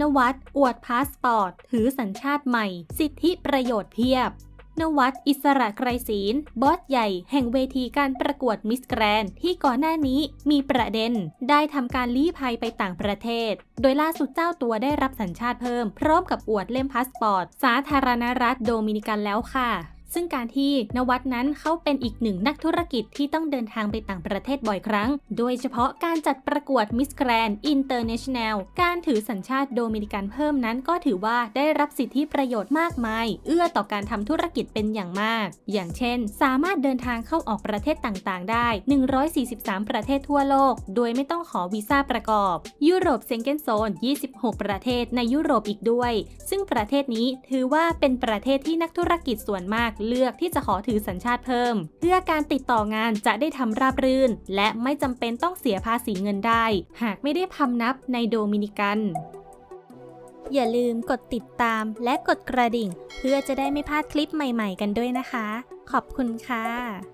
นวัดอวดพาสปอร์ต ถือสัญชาติใหม่ สิทธิประโยชน์เพียบ นวัดอิสระไกรศีลบอสใหญ่แห่งเวทีการประกวดมิสแกรนที่ก่อนหน้านี้มีประเด็น ได้ทำการลี้ภัยไปต่างประเทศ โดยล่าสุดเจ้าตัวได้รับสัญชาติเพิ่ม พร้อมกับอวดเล่มพาสปอร์ต สาธารณรัฐโดมินิกันแล้วค่ะ ซึ่งการที่นวัดนั้นเขาเป็นอีกหนึ่งนักธุรกิจที่ต้องเดินทางไปต่างประเทศบ่อยครั้ง โดยเฉพาะการจัดประกวด Miss Grand International การถือสัญชาติโดมินิกันเพิ่มนั้น ก็ถือว่าได้รับสิทธิประโยชน์มากมาย เอื้อต่อการทำธุรกิจเป็นอย่างมาก อย่างเช่น สามารถเดินทางเข้าออกประเทศต่างๆ ได้ 143 ประเทศทั่วโลก โดยไม่ต้องขอวีซ่าประกอบ ยุโรปเซงเกนโซน 26 ประเทศในยุโรปอีกด้วย ซึ่งประเทศนี้ถือว่าเป็นประเทศที่นักธุรกิจส่วนมากเลือกที่จะขอถือสัญชาติเพิ่ม เพื่อการติดต่องานจะได้ทำราบรื่น และไม่จำเป็นต้องเสียภาษีเงินได้ หากไม่ได้พำนับในโดมินิกันอย่าลืมกดติดตามและกดกระดิ่ง เพื่อจะได้ไม่พลาดคลิปใหม่ๆกันด้วยนะคะ ขอบคุณค่ะ